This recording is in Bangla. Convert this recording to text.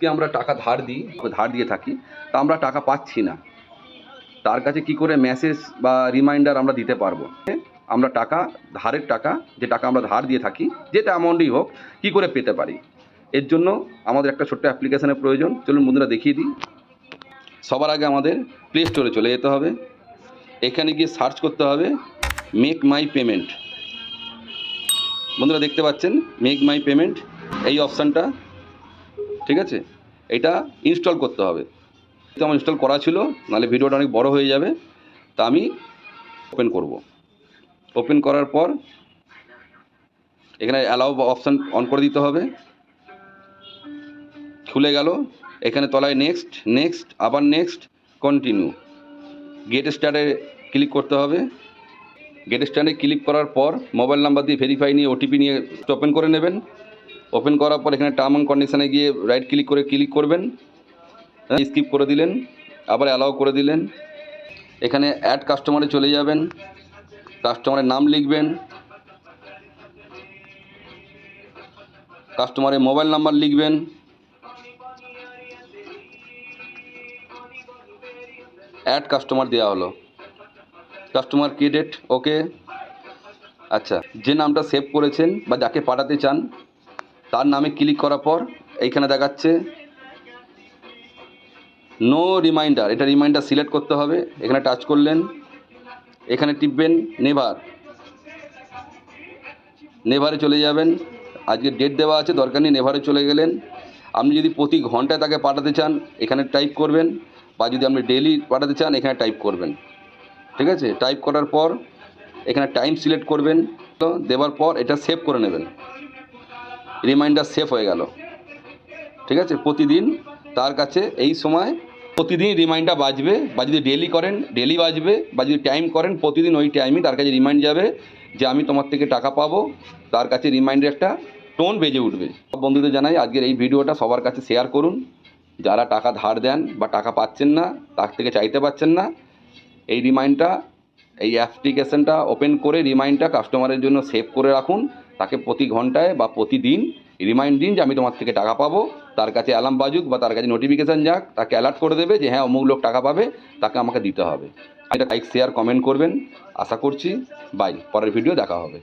আজকে আমরা টাকা ধার দিই, ধার দিয়ে থাকি, তা আমরা টাকা পাচ্ছি না। তার কাছে কি করে মেসেজ বা রিমাইন্ডার আমরা দিতে পারব? আমরা টাকা, ধারের টাকা, যে টাকা আমরা ধার দিয়ে থাকি, যেটা অ্যামাউন্টই হোক, কি করে পেতে পারি? এর জন্য আমাদের একটা ছোট্ট অ্যাপ্লিকেশনের প্রয়োজন। চলুন বন্ধুরা দেখিয়ে দিই। সবার আগে আমাদের প্লে স্টোরে চলে যেতে হবে। এখানে গিয়ে সার্চ করতে হবে মেক মাই পেমেন্ট বন্ধুরা দেখতে পাচ্ছেন মেক মাই পেমেন্ট এই অপশানটা ঠিক আছে? এটা ইনস্টল করতে হবে। তো আমার ইনস্টল করা ছিল, নাহলে ভিডিওটা অনেক বড় হয়ে যাবে। তা আমি ওপেন করব। ওপেন করার পর এখানে অ্যালাউ অপশান অন করে দিতে হবে। খুলে গেল। এখানে তলায় নেক্সট নেক্সট আবার নেক্সট কন্টিনিউ গেট স্টার্টে ক্লিক করতে হবে। গেট স্ট্যান্ডে ক্লিক করার পর মোবাইল নাম্বার দিয়ে ভেরিফাই নিয়ে ওটিপি নিয়ে ওপেন করে নেবেন। ওপেন করার পর এখানে টার্ম অ্যান্ড কন্ডিশনে গিয়ে রাইট ক্লিক করে ক্লিক করবেন। স্কিপ করে দিলেন, আবার অ্যালাউ করে দিলেন। এখানে অ্যাড কাস্টমারে চলে যাবেন কাস্টমারের নাম লিখবেন। কাস্টমারের মোবাইল নাম্বার লিখবেন। অ্যাড কাস্টমার দেওয়া হলো। কাস্টমার ক্রেডিট ওকে আচ্ছা যে নামটা সেভ করেছেন বা যাকে পাঠাতে চান তার নামে ক্লিক করার পর এইখানে দেখাচ্ছে নো রিমাইন্ডার এটা রিমাইন্ডার সিলেক্ট করতে হবে। এখানে টাচ করলেন। এখানে টিপবেন নেভার নেভারে চলে যাবেন। আজকে ডেট দেওয়া আছে, দরকার নেই নেভারে চলে গেলেন। আপনি যদি প্রতি ঘন্টায় তাকে পাঠাতে চান, এখানে টাইপ করবেন বা যদি আপনি ডেলি পাঠাতে চান, এখানে টাইপ করবেন। ঠিক আছে? টাইপ করার পর এখানে টাইম সিলেক্ট করবেন। তো দেওয়ার পর এটা সেভ করে নেবেন। রিমাইন্ডার সেভ হয়ে গেল। ঠিক আছে? প্রতিদিন তার কাছে এই সময় প্রতিদিন রিমাইন্ডার বাজবে। বা যদি ডেলি করেন ডেলি বাজবে। বা যদি টাইম করেন, প্রতিদিন ওই টাইমই তার কাছে রিমাইন্ড যাবে যে আমি তোমার থেকে টাকা পাবো। তার কাছে রিমাইন্ডার একটা টোন বেজে উঠবে। সব বন্ধুদের জানাই আজকের এই ভিডিওটা। সবার কাছে শেয়ার করুন। যারা টাকা ধার দেন বা টাকা পাচ্ছেন না, তার থেকে চাইতে পাচ্ছেন না, এই রিমাইন্ডটা এই অ্যাপ্লিকেশনটা ওপেন করে রিমাইন্ডটা কাস্টমারের জন্য সেভ করে রাখুন। তাকে প্রতি ঘন্টায় বা প্রতিদিন রিমাইন্ড দিন যে আমি তোমার থেকে টাকা পাবো। তার কাছে অ্যালার্ম বাজুক বা তার কাছে নোটিফিকেশান যাক, তাকে অ্যালার্ট করে দেবে যে হ্যাঁ অমুক লোক টাকা পাবে, তাকে আমাকে দিতে হবে। এটা লাইক শেয়ার কমেন্ট করবেন। আশা করছি বাই পরের ভিডিও দেখা হবে।